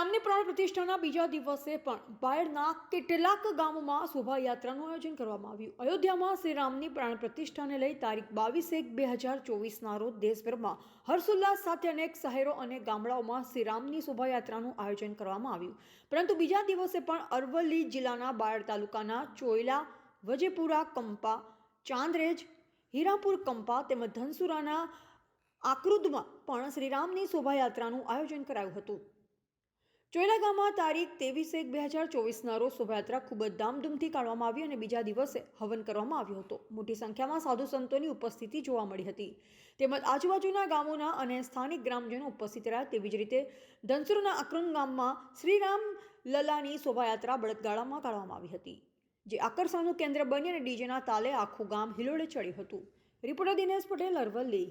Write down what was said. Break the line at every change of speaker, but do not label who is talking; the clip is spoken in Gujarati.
શ્રીરામની પ્રાણ પ્રતિષ્ઠાના બીજા દિવસે પણ બાયડના કેટલાક ગામોમાં શોભાયાત્રાનું આયોજન કરવામાં આવ્યું. અયોધ્યામાં શ્રીરામની પ્રાણ પ્રતિષ્ઠાને લઈ તારીખ બાવીસ એક બે હજાર ચોવીસના રોજ દેશભરમાં હર્ષોલ્લાસ સાથે અનેક શહેરો અને ગામડાઓમાં શ્રીરામની શોભાયાત્રાનું આયોજન કરવામાં આવ્યું. પરંતુ બીજા દિવસે પણ અરવલ્લી જિલ્લાના બાયડ તાલુકાના ચોયલા, વજેપુરા કંપા, ચાંદરેજ, હીરાપુર કંપા તેમજ ધનસુરાના આકૃદમાં પણ શ્રીરામની શોભાયાત્રાનું આયોજન કરાયું હતું. ચોયલા ગામમાં તારીખ ત્રેવીસ એક બે હજાર ચોવીસના રોજ શોભાયાત્રા ખૂબ જ ધામધૂમથી કાઢવામાં આવી અને બીજા દિવસે હવન કરવામાં આવ્યો હતો. મોટી સંખ્યામાં સાધુ સંતોની ઉપસ્થિતિ જોવા મળી હતી. તેમજ આજુબાજુના ગામોના અને સ્થાનિક ગ્રામજનો ઉપસ્થિત રહ્યા તેવી જ રીતે ધનસુરના અક્રમ ગામમાં શ્રીરામ લલાની શોભાયાત્રા બળદગાળામાં કાઢવામાં આવી હતી. જે આકર્ષણનું કેન્દ્ર બની અને ડીજેના તાલે આખું ગામ હિલોળે ચડ્યું હતું. રિપોર્ટર દિનેશ પટેલ, અરવલ્લી.